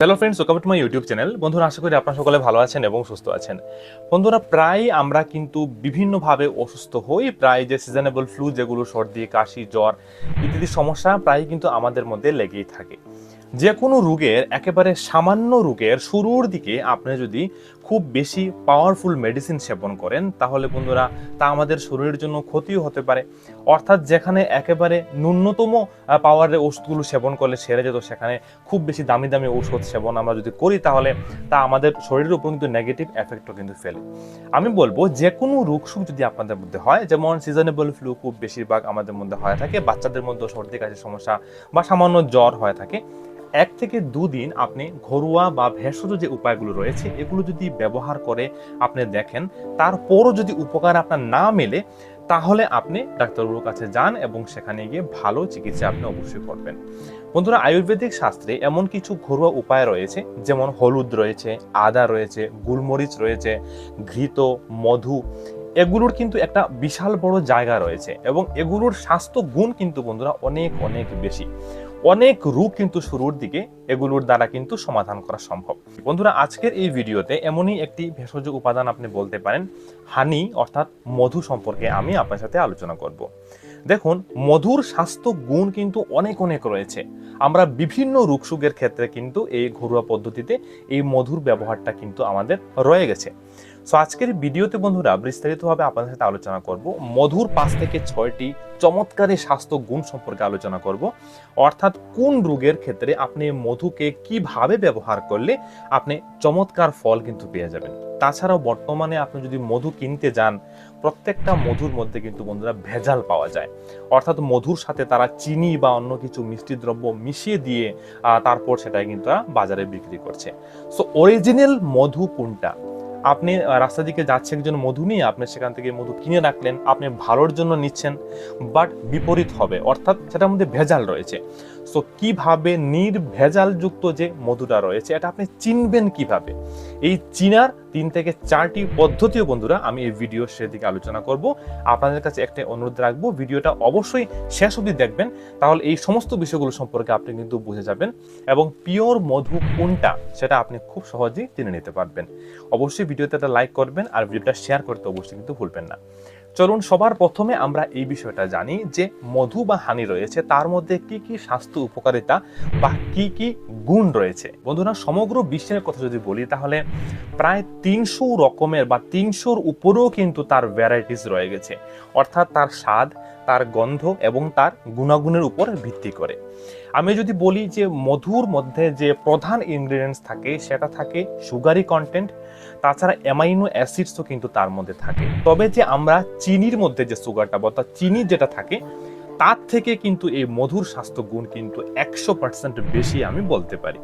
Hello friends welcome to my YouTube channel বন্ধুরা, আশা করি আপনারা সকলে ভালো আছেন এবং সুস্থ আছেন। বন্ধুরা, প্রায় আমরা কিন্তু বিভিন্নভাবে অসুস্থ হই। প্রায় যে সিজনেবল ফ্লু যেগুলো, সর্দি, কাশি, জ্বর ইত্যাদি সমস্যা প্রায় কিন্তু আমাদের মধ্যে লেগেই থাকে। যে কোনো রোগের, একেবারে সামান্য রোগের শুরুর দিকে আপনি যদি খুব বেশি পাওয়ারফুল মেডিসিন সেবন করেন, তাহলে বন্ধুরা তা আমাদের শরীরের জন্য ক্ষতিও হতে পারে। অর্থাৎ যেখানে একেবারে ন্যূনতম পাওয়ারের ওষুধগুলো সেবন করলে সেরে যেত, সেখানে খুব বেশি দামি দামি ওষুধ সেবন আমরা যদি করি, তাহলে তা আমাদের শরীরের উপর কিন্তু নেগেটিভ এফেক্টও কিন্তু ফেলে। আমি বলব যে কোনো রোগ সুখ যদি আপনাদের মধ্যে হয়, যেমন সিজনেবল ফ্লু খুব বেশিরভাগ আমাদের মধ্যে হয়ে থাকে, বাচ্চাদের মধ্যে সর্দি, কাশির সমস্যা বা সামান্য জ্বর হয়ে থাকে এক থেকে দুদিন আপনি ঘরোয়া বা ভেষজ যে উপায়গুলো রয়েছে, এগুলো যদি ব্যবহার করে আপনি দেখেন, তারপরও যদি উপকার আপনার না মেলে, তাহলে আপনি ডাক্তারবাবুর কাছে যান এবং সেখানে গিয়ে ভালো চিকিৎসা আপনি অবশ্যই করবেন। বন্ধুরা, আয়ুর্বেদিক শাস্ত্রে এমন কিছু ঘরোয়া উপায় রয়েছে, যেমন হলুদ রয়েছে, আদা রয়েছে, গুলমরিচ রয়েছে, ঘৃত, মধু, এগুলোর কিন্তু একটা বিশাল বড় জায়গা রয়েছে এবং এগুলোর স্বাস্থ্য গুণ কিন্তু বন্ধুরা অনেক অনেক বেশি। অনেক রূপ কিন্তু শুরুর দিকে এগুলোর দ্বারা কিন্তু সমাধান করা সম্ভব। বন্ধুরা, আজকের এই ভিডিওতে এমনই একটি ভেষজ উপাদান আপনি বলতে পারেন, হানি, অর্থাৎ মধু সম্পর্কে আমি আপনার সাথে আলোচনা করব। দেখুন, মধুর স্বাস্থ্য গুণ কিন্তু অনেক অনেক রয়েছে। আমরা বিভিন্ন রোগসুগের ক্ষেত্রে কিন্তু এই ঘরোয়া পদ্ধতিতে এই মধুর ব্যবহারটা কিন্তু আমাদের রয়ে গেছে। সো আজকের ভিডিওতে বন্ধুরা বিস্তারিতভাবে আপনাদের সাথে আলোচনা করব। মধুর পাঁচ থেকে ছয়টি চমৎকারী স্বাস্থ্য গুণ সম্পর্কে আলোচনা করব। অর্থাৎ কোন রোগের ক্ষেত্রে আপনি মধুকে কীভাবে ব্যবহার করলে আপনি চমৎকার ফল কিন্তু পেয়ে যাবেন। তাছাড়াও বর্তমানে আপনি যদি মধু কিনতে যান প্রত্যেকটা মধুর মধ্যে কিন্তু বন্ধুরা ভেজাল পাওয়া যায়। অর্থাৎ মধুর সাথে তারা চিনি বা অন্য কিছু মিষ্টি দ্রব্য মিশিয়ে দিয়ে তারপর সেটাই কিন্তু বাজারে বিক্রি করছে। সো অরিজিনাল মধু কোনটা? আপনি রাস্তা দিকে যাচ্ছে একজন মধু নিয়ে আপনি সেখান থেকে মধু কিনে রাখলেন, আপনি ভালোর জন্য নিচ্ছেন বাট বিপরীত হবে। অর্থাৎ সেটার মধ্যে ভেজাল রয়েছে। সো কীভাবে নির্ভেজালযুক্ত যে মধুটা রয়েছে, এটা আপনি চিনবেন কীভাবে? এই চিনার তিন থেকে চারটি পদ্ধতিও বন্ধুরা আমি এই ভিডিও সেদিকে আলোচনা করব। আপনাদের কাছে একটা অনুরোধ রাখব, ভিডিওটা অবশ্যই শেষ অবধি দেখবেন। তাহলে এই সমস্ত বিষয়গুলো সম্পর্কে আপনি কিন্তু বুঝে যাবেন এবং পিওর মধু কোনটা সেটা আপনি খুব সহজেই জেনে নিতে পারবেন। অবশ্যই ভিডিওতে একটা লাইক করবেন আর ভিডিওটা শেয়ার করতে অবশ্যই কিন্তু ভুলবেন না। চলুন সবার প্রথমে আমরা এই বিষয়টা জানি যে মধু বা হানি রয়েছে, তার মধ্যে কি কি স্বাস্থ্য উপকারিতা বা কি কি গুণ রয়েছে। বন্ধুরা, সমগ্র বিশ্বের কথা যদি বলি, তাহলে প্রায় তিনশো রকমের বা তিনশোর উপরেও কিন্তু তার ভ্যারাইটিস রয়ে গেছে। অর্থাৎ তার স্বাদ, তার গন্ধ এবং তার গুণাগুণের উপর ভিত্তি করে। আমি যদি বলি যে মধুর মধ্যে যে প্রধান ইনগ্রিডিয়েন্টস থাকে, সেটা থাকে সুগারি কন্টেন্ট তাছাড়া অ্যামাইনো অ্যাসিডসও কিন্তু তার মধ্যে থাকে। তবে যে আমরা চিনির মধ্যে যে সুগারটা বা চিনি যেটা থাকে তার থেকে কিন্তু এই মধুর স্বাস্থ্য গুণ কিন্তু একশো পার্সেন্ট বেশি আমি বলতে পারি।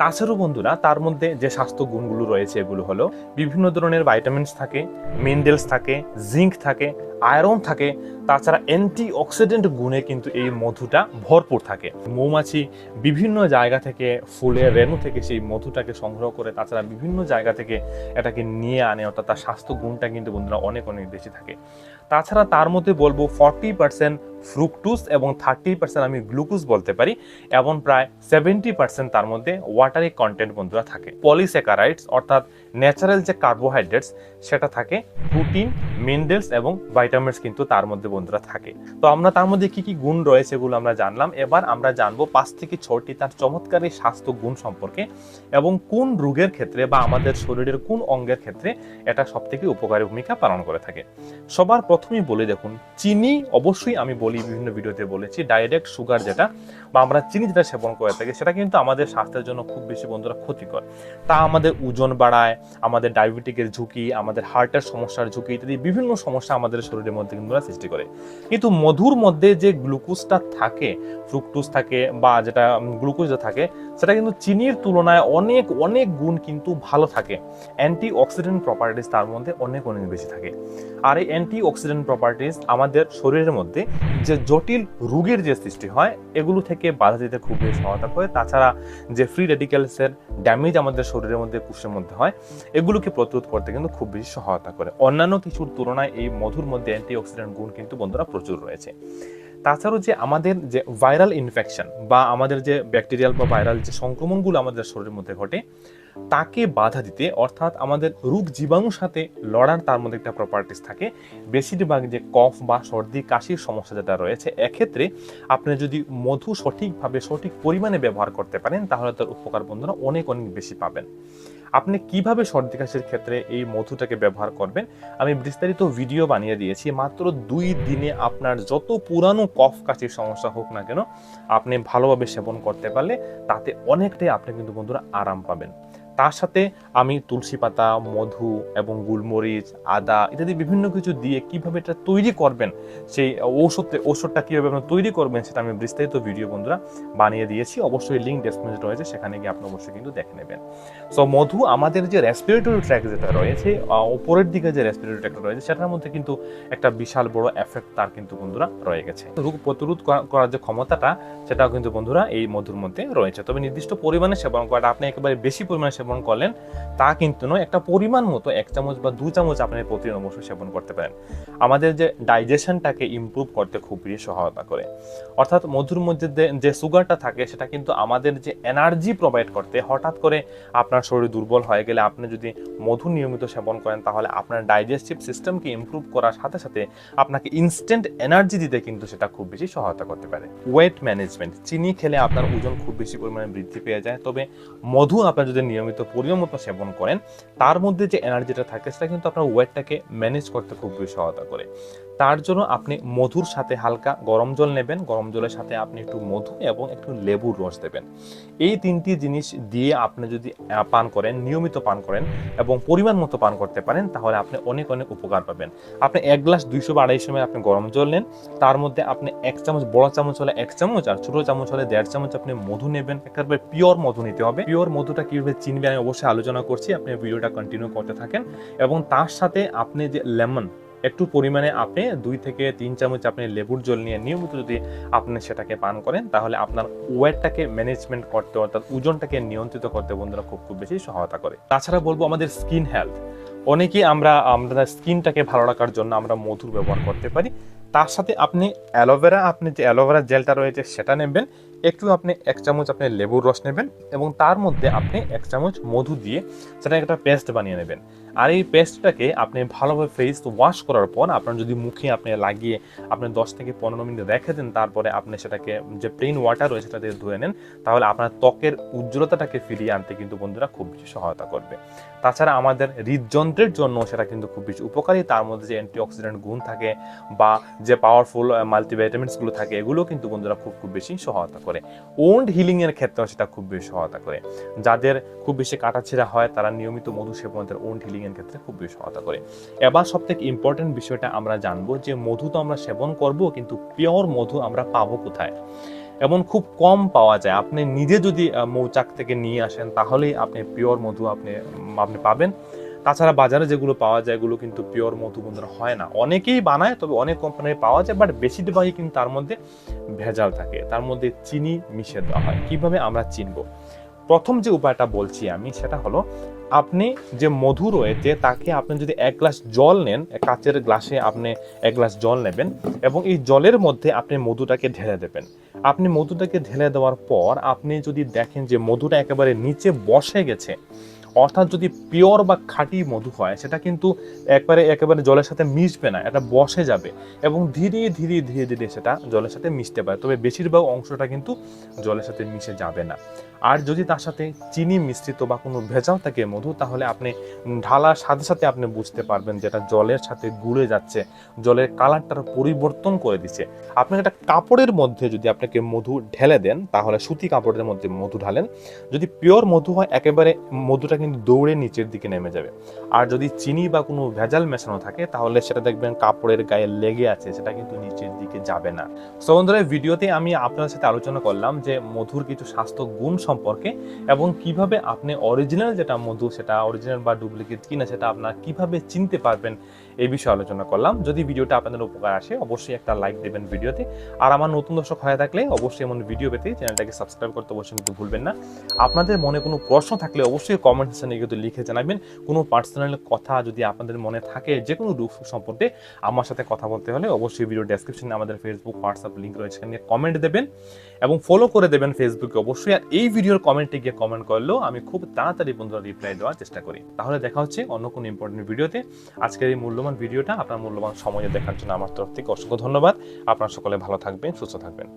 তাছাড়াও বন্ধুরা, তার মধ্যে যে স্বাস্থ্য গুণগুলো রয়েছে এগুলো হলো বিভিন্ন ধরনের ভাইটামিনস থাকে মিনারেলস থাকে জিঙ্ক থাকে আয়রন থাকে, তাছাড়া অ্যান্টি অক্সিডেন্ট গুণে কিন্তু এই মধুটা ভরপুর থাকে। মৌমাছি বিভিন্ন জায়গা থেকে ফুলের রেণু থেকে সেই মধুটাকে সংগ্রহ করে তাছাড়া বিভিন্ন জায়গা থেকে এটাকে নিয়ে আনে, অর্থাৎ তার স্বাস্থ্য গুণটা কিন্তু বন্ধুরা অনেক অনেক বেশি থাকে। তাছাড়া তার মধ্যে বলব ফর্টি পার্সেন্ট ফ্রুকটুস এবং থার্টি পার্সেন্ট আমি গ্লুকোজ বলতে পারি, এবং প্রায় সেভেন্টি পার্সেন্ট তার মধ্যে ওয়াটারি কন্টেন্ট বন্ধুরা থাকে। পলিস্যাকারাইডস অর্থাৎ ন্যাচারাল যে কার্বোহাইড্রেটস, সেটা থাকে প্রোটিন, মিনারেলস এবং ভাইটামিনস কিন্তু তার মধ্যে বন্ধুরা থাকে। তো আমরা তার মধ্যে কি কি গুণ রয়েছে এগুলো আমরা জানলাম। এবার আমরা জানব পাঁচ থেকে ছটি তার চমৎকার স্বাস্থ্য গুণ সম্পর্কে এবং কোন রোগের ক্ষেত্রে বা আমাদের শরীরের কোন অঙ্গের ক্ষেত্রে এটা সব থেকে উপকারী ভূমিকা পালন করে থাকে। সবার প্রথমেই বলে দেখুন, চিনি অবশ্যই আমি বলি, বিভিন্ন ভিডিওতে বলেছি, ডাইরেক্ট সুগার যেটা বা আমরা চিনি যেটা সেবন করে থাকি, সেটা কিন্তু আমাদের স্বাস্থ্যের জন্য খুব বেশি বন্ধুরা ক্ষতিকর। তা আমাদের ওজন বাড়ায় আমাদের ডায়াবেটিকের ঝুঁকি, আমাদের হার্টের সমস্যার ঝুঁকি ইত্যাদি বিভিন্ন সমস্যা আমাদের শরীরের মধ্যে কিন্তু সৃষ্টি করে। কিন্তু মধুর মধ্যে যে গ্লুকোজটা থাকে, ফ্রুকটোজ থাকে বা যেটা গ্লুকোজ থাকে, সেটা কিন্তু চিনির তুলনায় অনেক অনেক গুণ কিন্তু ভালো থাকে। অ্যান্টি অক্সিডেন্ট প্রপার্টিস তার মধ্যে অনেক অনেক বেশি থাকে। আর এই অ্যান্টি অক্সিডেন্ট প্রপার্টিস আমাদের শরীরের মধ্যে যে জটিল রোগের যে সৃষ্টি হয়, এগুলো থেকে বাধা দিতে খুব বেশি সহায়তা করে। তাছাড়া যে ফ্রি রেডিক্যালসের ড্যামেজ আমাদের শরীরের মধ্যে, কোষের মধ্যে হয় এগুলোকে প্রতিরোধ করতে কিন্তু খুব বেশি সহায়তা করে। অন্যান্য কিছুর তুলনায় এই মধুর মধ্যে অ্যান্টি অক্সিডেন্ট গুণ কিন্তু বন্ধুরা প্রচুর রয়েছে। তাছাড়াও যে আমাদের যে ভাইরাল ইনফেকশন বা আমাদের যে ব্যাকটেরিয়াল বা ভাইরাল যে সংক্রমণগুলো আমাদের শরীরের মধ্যে ঘটে, তাকে বাধা দিতে অর্থাৎ আমাদের রোগ জীবাণুর সাথে লড়ার তার মধ্যে একটা প্রপার্টিস থাকে। বেশিরভাগ যে কফ বা সর্দি, কাশির সমস্যা যেটা রয়েছে, এক্ষেত্রে আপনি যদি মধু সঠিকভাবে, সঠিক পরিমাণে ব্যবহার করতে পারেন, তাহলে তার উপকার বন্ধুরা অনেক অনেক বেশি পাবেন। আপনি কীভাবে সর্দি কাশির ক্ষেত্রে এই মধুটাকে ব্যবহার করবেন? আমি বিস্তারিত ভিডিও বানিয়ে দিয়েছি, মাত্র দুই দিনে আপনার যত পুরানো কফ কাশির সমস্যা হোক না কেন, আপনি ভালোভাবে সেবন করতে পারলে তাতে অনেকটাই আপনি কিন্তু বন্ধুরা আরাম পাবেন। তার সাথে আমি তুলসী পাতা, মধু এবং গুলমরিচ, আদা ইত্যাদি বিভিন্ন কিছু দিয়ে কীভাবে এটা তৈরি করবেন, সেই ঔষধ ঔষধটা কীভাবে আপনি তৈরি করবেন সেটা আমি বিস্তারিত ভিডিও বন্ধুরা বানিয়ে দিয়েছি। অবশ্যই লিঙ্ক ডেসক্রিপশনে রয়েছে, সেখানে গিয়ে আপনি অবশ্যই কিন্তু দেখে নেবেন। সো মধু আমাদের যে রেসপিরেটরি ট্র্যাক যেটা রয়েছে ওপরের দিকে যে রেসপিরেটরি ট্র্যাকটা রয়েছে, সেটার মধ্যে কিন্তু একটা বিশাল বড় এফেক্ট তার কিন্তু বন্ধুরা রয়ে গেছে। রোগ প্রতিরোধ করার যে ক্ষমতাটা, সেটাও কিন্তু বন্ধুরা এই মধুর মধ্যে রয়েছে। তবে নির্দিষ্ট পরিমাণে সেবন করাটা আপনি একেবারে বেশি পরিমাণে সেবন করলেন, তা কিন্তু নয়, একটা পরিমাণ মতো এক চামচ বা দু চামচ আপনি প্রতিদিন অবশ্যই সেবন করতে পারেন। আমাদের যে ডাইজেশনটাকে ইমপ্রুভ করতে খুব বেশি সহায়তা করে। অর্থাৎ মধুর মধ্যে যে সুগারটা থাকে, সেটা কিন্তু আমাদের যে এনার্জি প্রোভাইড করতে হঠাৎ করে আপনার শরীর দুর্বল হয়ে গেলে আপনি যদি মধু নিয়মিত সেবন করেন, তাহলে আপনার ডাইজেস্টিভ সিস্টেমকে ইমপ্রুভ করার সাথে সাথে আপনাকে ইনস্ট্যান্ট এনার্জি দিতে কিন্তু সেটা খুব বেশি সহায়তা করতে পারে। ওয়েট ম্যানেজমেন্ট চিনি খেলে আপনার ওজন খুব বেশি পরিমাণে বৃদ্ধি পেয়ে যায়। তবে মধু আপনার যদি নিয়মিত পরিমাণ মতো সেবন করেন, তার মধ্যে যে এনার্জিটা থাকে সেটা কিন্তু আপনার ওয়েটটাকে ম্যানেজ করতে খুব বেশি সহায়তা করে। তার জন্য আপনি মধুর সাথে হালকা গরম জল নেবেন। গরম জলের সাথে আপনি একটু মধু এবং একটু লেবুর রস দেবেন। এই তিনটি জিনিস দিয়ে আপনি যদি পান করেন, নিয়মিত পান করেন এবং পরিমাণ মতো পান করতে পারেন, তাহলে আপনি অনেক অনেক উপকার পাবেন। আপনি এক গ্লাস দুইশো বা আড়াইশো ml আপনি গরম জল নেন। তার মধ্যে আপনি এক চামচ, বড় চামচ হলে এক চামচ আর ছোট চামচ হলে দেড় চামচ আপনি মধু নেবেন। একেবারে পিওর মধু নিতে হবে। পিওর মধুটা কীভাবে চিনবে আমি অবশ্যই আলোচনা করছি। আপনি ভিডিওটা কন্টিনিউ করতে থাকেন। এবং তার সাথে আপনি যে লেমন একটু পরিমাণে আপনি দুই থেকে তিন চামচ আপনি লেবুর জল নিয়ে নিয়মিত যদি আপনি সেটাকে পান করেন, তাহলে আপনার ওয়েটটাকে ম্যানেজমেন্ট করতে, অর্থাৎ ওজনটাকে নিয়ন্ত্রিত করতে বন্ধুরা খুব খুব বেশি সহায়তা করে। তাছাড়া বলব আমাদের স্কিন হেলথ অনেকেই আমরা আমাদের স্কিনটাকে ভালো রাখার জন্য আমরা মধুর ব্যবহার করতে পারি। তার সাথে আপনি অ্যালোভেরা আপনি যে অ্যালোভেরা জেলটা রয়েছে সেটা নেবেন। একটু আপনি এক চামচ আপনি লেবুর রস নেবেন এবং তার মধ্যে আপনি এক চামচ মধু দিয়ে সেটা একটা পেস্ট বানিয়ে নেবেন। আর এই পেস্টটাকে আপনি ভালোভাবে ফেস ওয়াশ করার পর আপনার যদি মুখে আপনি লাগিয়ে আপনি দশ থেকে পনেরো মিনিট রেখে দেন, তারপরে আপনি সেটাকে যে প্লেন ওয়াটার রয়েছে সেটা দিয়ে ধুয়ে নেন, তাহলে আপনার ত্বকের উজ্জ্বলতাটাকে ফিরিয়ে আনতে কিন্তু বন্ধুরা খুব বেশি সহায়তা করবে। তাছাড়া আমাদের হৃদযন্ত্রের জন্য সেটা কিন্তু খুব বেশি উপকারী, তার মধ্যে যে অ্যান্টিঅক্সিডেন্ট গুণ থাকে বা যে পাওয়ারফুল মাল্টিভিটামিনসগুলো থাকে, এগুলো কিন্তু বন্ধুরা খুব খুব বেশি সহায়তা করে ওন্ড হিলিং এর ক্ষেত্রেও সেটা খুব বেশি সহায়তা করে। যাদের খুব বেশি কাটাছিড়া হয়, তারা নিয়মিত মধু সেবন তাদের ওন্ড হিলিংয়ের ক্ষেত্রে খুব বেশি সহায়তা করে। এবার সব থেকে ইম্পর্টেন্ট বিষয়টা আমরা জানব যে, মধু তো আমরা সেবন করব, কিন্তু পিওর মধু আমরা পাবো কোথায়? এমন খুব কম পাওয়া যায়। আপনি নিজে যদি মৌচাক থেকে নিয়ে আসেন, তাহলেই আপনি পিওর মধু আপনি আপনি পাবেন। তাছাড়া বাজারে যেগুলো পাওয়া যায়, এগুলো কিন্তু পিওর মধু বন্ধুরা হয় না। অনেকেই বানায়, তবে অনেক কোম্পানির পাওয়া যায় বাট বেশিরভাগই কিন্তু তার মধ্যে ভেজাল থাকে। তার মধ্যে চিনি মিশিয়ে দেওয়া হয়। কীভাবে আমরা চিনবো? প্রথম যে উপায়টা বলছি আমি, সেটা হলো আপনি যে মধু রয়েছে, তাকে আপনি যদি এক গ্লাস জল নেন কাচের গ্লাসে আপনি এক গ্লাস জল নেবেন এবং এই জলের মধ্যে আপনি মধুটাকে ঢেলে দেবেন। আপনি মধুটাকে ঢেলে দেওয়ার পর আপনি যদি দেখেন যে মধুটা একেবারে নিচে বসে গেছে অর্থাৎ যদি পিওর বা খাঁটি মধু হয়, সেটা কিন্তু একবারে, একেবারে জলের সাথে মিশবে না, এটা বসে যাবে এবং ধীরে ধীরে ধীরে ধীরে সেটা জলের সাথে মিশতে পারে। তবে বেশিরভাগ অংশটা কিন্তু জলের সাথে মিশে যাবে না। আর যদি তার সাথে চিনি মিশ্রিত বা কোনো ভেজাল থাকে মধু, তাহলে আপনি ঢালার সাথে সাথে আপনি বুঝতে পারবেন যেটা জলের সাথে গুলে যাচ্ছে, জলের কালারটার পরিবর্তন করে দিচ্ছে। আপনি একটা কাপড়ের মধ্যে যদি আপনাকে মধু ঢেলে দেন, তাহলে সুতি কাপড়ের মধ্যে মধু ঢালেন। যদি পিওর মধু হয়, একেবারে মধুটা কিন্তু দৌড়ে নিচের দিকে নেমে যাবে। আর যদি চিনি বা কোনো ভেজাল মেশানো থাকে, তাহলে সেটা দেখবেন কাপড়ের গায়ে লেগে আছে, সেটা কিন্তু নিচের দিকে যাবে না। সো বন্ধুরা ভিডিওতে আমি আপনার সাথে আলোচনা করলাম যে মধুর কিছু স্বাস্থ্য গুণ সম্পর্কে এবং কীভাবে আপনি অরিজিনাল যেটা মধু, সেটা অরিজিনাল বা ডুপ্লিকেট কিনা, সেটা আপনার কীভাবে চিনতে পারবেন এই বিষয়ে আলোচনা করলাম। যদি ভিডিওটা আপনাদের উপকার আসে, অবশ্যই একটা লাইক দেবেন ভিডিওতে। আর আমার নতুন দর্শক হয়ে থাকলে অবশ্যই এমন ভিডিও পেতে চ্যানেলটাকে সাবস্ক্রাইব করতে অবশ্যই কিন্তু ভুলবেন না। আপনাদের মনে কোনো প্রশ্ন থাকলে অবশ্যই কমেন্ট কমেন্ট কিন্তু লিখে জানাবেন। কোনো পার্সোনাল কথা যদি আপনাদের মনে থাকে যে কোনো রূপ সম্পর্কে আমার সাথে কথা বলতে হলে অবশ্যই ভিডিও ডেসক্রিপশনে আমাদের ফেসবুক হোয়াটসঅ্যাপ লিঙ্ক রয়েছে, সেখানে কমেন্ট দেবেন এবং ফলো করে দেবেন ফেসবুকে অবশ্যই। আর এই ভিডিওর কমেন্টে গিয়ে কমেন্ট করলেও আমি খুব তাড়াতাড়ি বন্ধুরা রিপ্লাই দেওয়ার চেষ্টা করি। তাহলে দেখা হচ্ছে অন্য কোনো ইম্পর্টেন্ট ভিডিওতে আজকের এই মূল্যবান ভিডিওটা আপনার মূল্যবান সময়ে দেখার জন্য আমার তরফ থেকে অসংখ্য ধন্যবাদ। আপনার সকলে ভালো থাকবেন, সুস্থ থাকবেন।